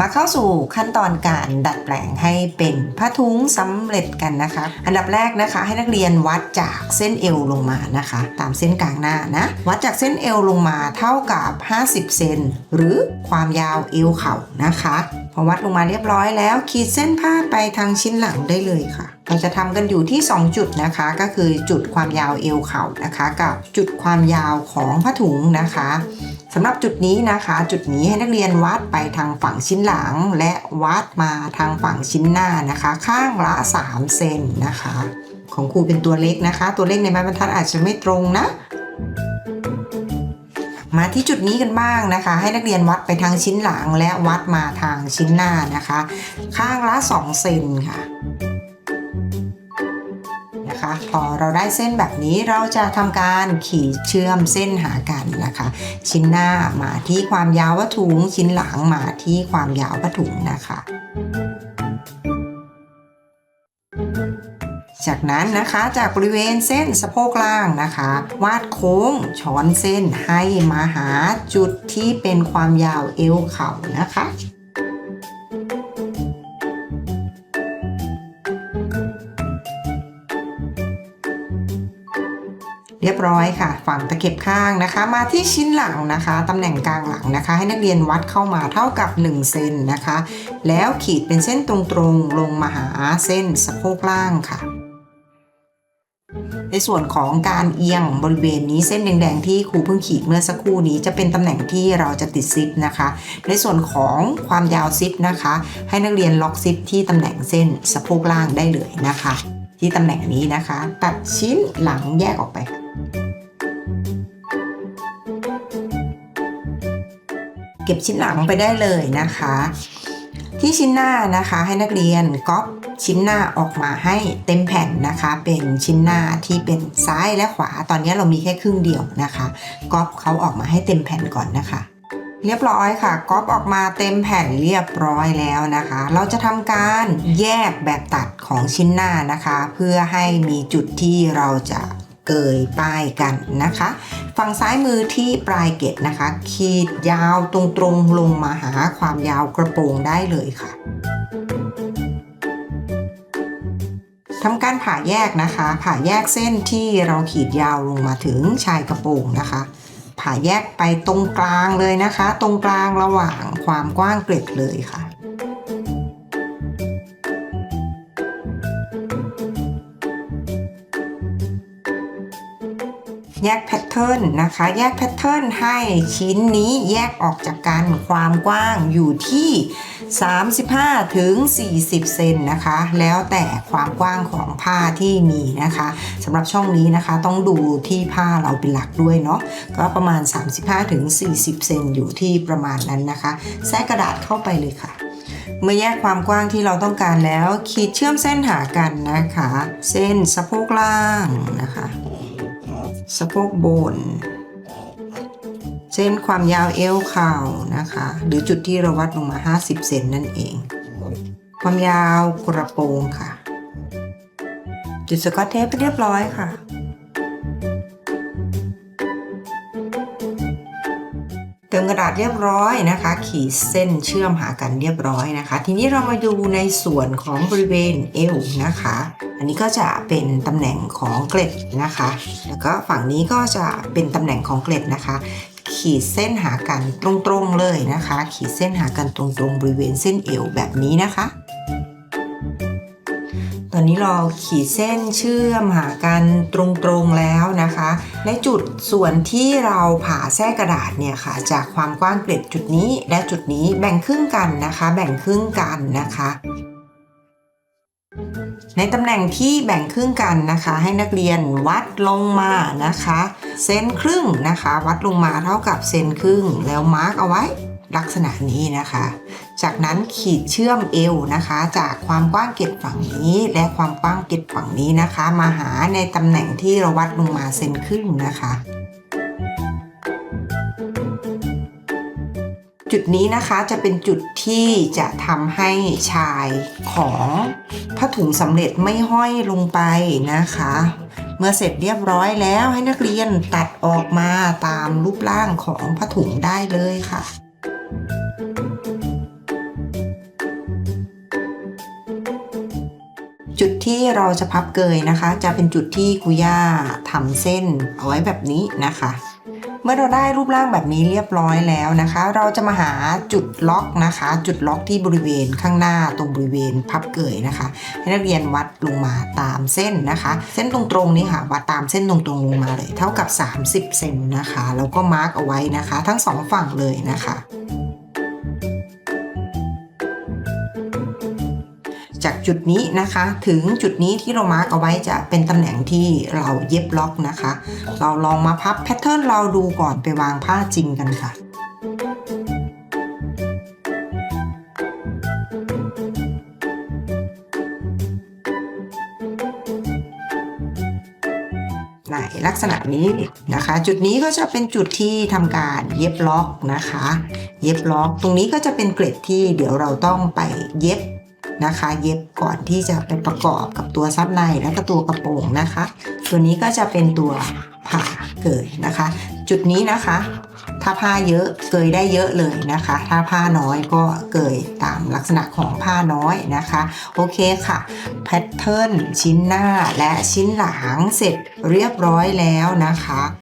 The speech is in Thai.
มาเข้าสู่ขั้นตอนการดัดแปลงให้เป็นผ้าทุ้งสำเร็จกันนะคะ อันดับแรกนะคะให้นักเรียนวัดจากเส้นเอวลงมานะคะ ตามเส้นกลางหน้านะ วัดจากเส้นเอวลงมาเท่ากับ 50 เซนหรือความยาวเอวเข่านะคะ พอวัดลงมาเรียบร้อยแล้ว ขีดเส้นผ้าไปทางชิ้นหลังได้เลยค่ะ เราจะทำกันอยู่ที่ 2 จุดนะคะ ก็คือจุดความยาวเอวเข่านะคะ กับจุดความยาวของผ้าถุงนะคะสำหรับจุดนี้นะคะ จุดนี้ให้นักเรียนวัดไปทางฝั่งชิ้นหลัง และวัดมาทางฝั่งชิ้นหน้านะคะ ข้างละ 3 เซนนะคะ ของครูเป็นตัวเล็กนะคะ ตัวเลขในไม้บรรทัดอาจจะไม่ตรงนะ มาที่จุดนี้กันบ้างนะคะ ให้นักเรียนวัดไปทางชิ้นหลังและวัดมาทางชิ้นหน้านะคะ ข้างละ2เซนค่ะนะคะพอเราได้เส้นแบบนี้เราจะทำการขีดเชื่อมเส้นหากันนะคะ ชิ้นหน้ามาที่ความยาววัตถุงชิ้นหลังมาที่ความยาววัตถุงนะคะ จากนั้นนะคะจากบริเวณเส้นสะโพกล่างนะคะ วาดโค้งช้อนเส้นให้มาหาจุดที่เป็นความยาวเอวเข่านะคะเรียบร้อยค่ะ ฝั่งตะเข็บข้างนะคะ มาที่ชิ้นหลังนะคะตำแหน่งกลางหลังนะคะ ให้นักเรียนวัดเข้ามาเท่ากับ 1 เซนนะคะ แล้วขีดเป็นเส้นตรงๆลงมาหาเส้นสะโพกล่างค่ะ ในส่วนของการเอียงบริเวณนี้เส้นแดงๆที่ครูเพิ่งขีดเมื่อสักครู่นี้จะเป็นตำแหน่งที่เราจะติดซิปนะคะ ในส่วนของความยาวซิปนะคะ ให้นักเรียนล็อกซิปที่ตำแหน่งเส้นสะโพกล่างได้เลยนะคะ ที่ตำแหน่งนี้นะคะ ตัดชิ้นหลังแยกออกไปค่ะเก็บชิ้นหลังไปได้เลยนะคะ ที่ชิ้นหน้านะคะให้นักเรียนก๊อป ชิ้นหน้าออกมาให้เต็มแผ่นนะคะ เป็นชิ้นหน้าที่เป็นซ้ายและขวา ตอนนี้เรามีแค่ครึ่งเดียวนะคะก๊อปเขาออกมาให้เต็มแผ่นก่อนนะคะ เรียบร้อยค่ะก๊อปออกมาเต็มแผ่นเรียบร้อยแล้วนะคะ เราจะทำการแยกแบบตัดของชิ้นหน้านะคะ เพื่อให้มีจุดที่เราจะเกยป้ายกันนะคะ ฝั่งซ้ายมือที่ปลายเกตนะคะ ขีดยาวตรงๆลงมาหาความยาวกระโปรงได้เลยค่ะ ทำการผ่าแยกนะคะ ผ่าแยกเส้นที่เราขีดยาวลงมาถึงชายกระโปรงนะคะ ผ่าแยกไปตรงกลางเลยนะคะ ตรงกลางระหว่างความกว้างเกล็ดเลยค่ะ แยกแพทเทิร์นนะคะ แยกแพทเทิร์นให้ชิ้นนี้แยกออกจากกันความกว้างอยู่ที่ 35 ถึง 40 เซนนะคะ แล้วแต่ความกว้างของผ้าที่มีนะคะสำหรับช่องนี้นะคะต้องดูที่ผ้าเราเป็นหลักด้วยเนาะก็ประมาณ 35 ถึง 40 เซนอยู่ที่ประมาณนั้นนะคะแทรกกระดาษเข้าไปเลยค่ะเมื่อแยกความกว้างที่เราต้องการแล้ว ขีดเชื่อมเส้นหากันนะคะ เส้นสะโพกล่างนะคะ สะโพกบน เส้นความยาวเอวเข่านะคะ หรือจุดที่เราวัดลงมา 50 เซนนั่นเอง ความยาวกระโปรงค่ะ จุดสกอตเทปเรียบร้อยค่ะ ติมกระดาษเรียบร้อยนะคะ ขีดเส้นเชื่อมหากันเรียบร้อยนะคะ ทีนี้เรามาดูในส่วนของบริเวณเอวนะคะ อันนี้ก็จะเป็นตำแหน่งของเกล็ดนะคะ แล้วก็ฝั่งนี้ก็จะเป็นตำแหน่งของเกล็ดนะคะ ขีดเส้นหากันตรงๆเลยนะคะ ขีดเส้นหากันตรงๆ บริเวณเส้นเอวแบบนี้นะคะ ตอนนี้เราขีดเส้นเชื่อมหากันตรงๆแล้วนะคะ ในจุดส่วนที่เราผ่าแส้กระดาษเนี่ยค่ะ จากความกว้างเกล็ดจุดนี้และจุดนี้แบ่งครึ่งกันนะคะ แบ่งครึ่งกันนะคะ ในตำแหน่งที่แบ่งครึ่งกันนะคะ ให้นักเรียนวัดลงมานะคะ เซนครึ่งนะคะ วัดลงมาเท่ากับเซนครึ่งแล้วมาร์กเอาไว้ ลักษณะนี้นะคะ จากนั้นขีดเชื่อมเอวนะคะ จากความกว้างเกล็ดฝั่งนี้ และความกว้างเกล็ดฝั่งนี้นะคะ มาหาในตำแหน่งที่เราวัดลงมาเซนครึ่งนะคะ จุดนี้นะคะจะเป็นจุดที่จะทำให้ชายของผ้าถุงสำเร็จไม่ห้อยลงไปนะคะเมื่อเสร็จเรียบร้อยแล้วให้นักเรียนตัดออกมาตามรูปร่างของผ้าถุงได้เลยค่ะ จุดที่เราจะพับเกยนะคะ จะเป็นจุดที่คุย่าทำเส้นเอาไว้แบบนี้นะคะ เมื่อเราได้รูปร่างแบบนี้เรียบร้อยแล้วนะคะ เราจะมาหาจุดล็อกนะคะ จุดล็อกที่บริเวณข้างหน้าตรงบริเวณพับเกยนะคะ ให้นักเรียนวัดลงมาตามเส้นนะคะ เส้นตรงๆนี้ค่ะวัดตามเส้นตรงๆลงมาเลย เท่ากับ 30เซนนะคะแล้วก็มาร์กเอาไว้นะคะ ทั้งสองฝั่งเลยนะคะ จุดนี้นะคะ ถึงจุดนี้ที่เรามาร์กเอาไว้จะเป็นตำแหน่งที่เราเย็บล็อกนะคะ เราลองมาพับแพทเทิร์นเราดูก่อนไปวางผ้าจริงกันค่ะในลักษณะนี้นะคะ จุดนี้ก็จะเป็นจุดที่ทำการเย็บล็อกนะคะ เย็บล็อกตรงนี้ก็จะเป็นเกล็ดที่เดี๋ยวเราต้องไปเย็บ นะคะ เย็บก่อนที่จะไปประกอบกับตัวซับในและก็ตัวกระโปรงนะคะ ตัวนี้ก็จะเป็นตัวผ่าเกยนะคะ จุดนี้นะคะ ถ้าผ้าเยอะเกยได้เยอะเลยนะคะ ถ้าผ้าน้อยก็เกยตามลักษณะของผ้าน้อยนะคะ โอเคค่ะ แพทเทิร์นชิ้นหน้าและชิ้นหลังเสร็จเรียบร้อยแล้วนะคะ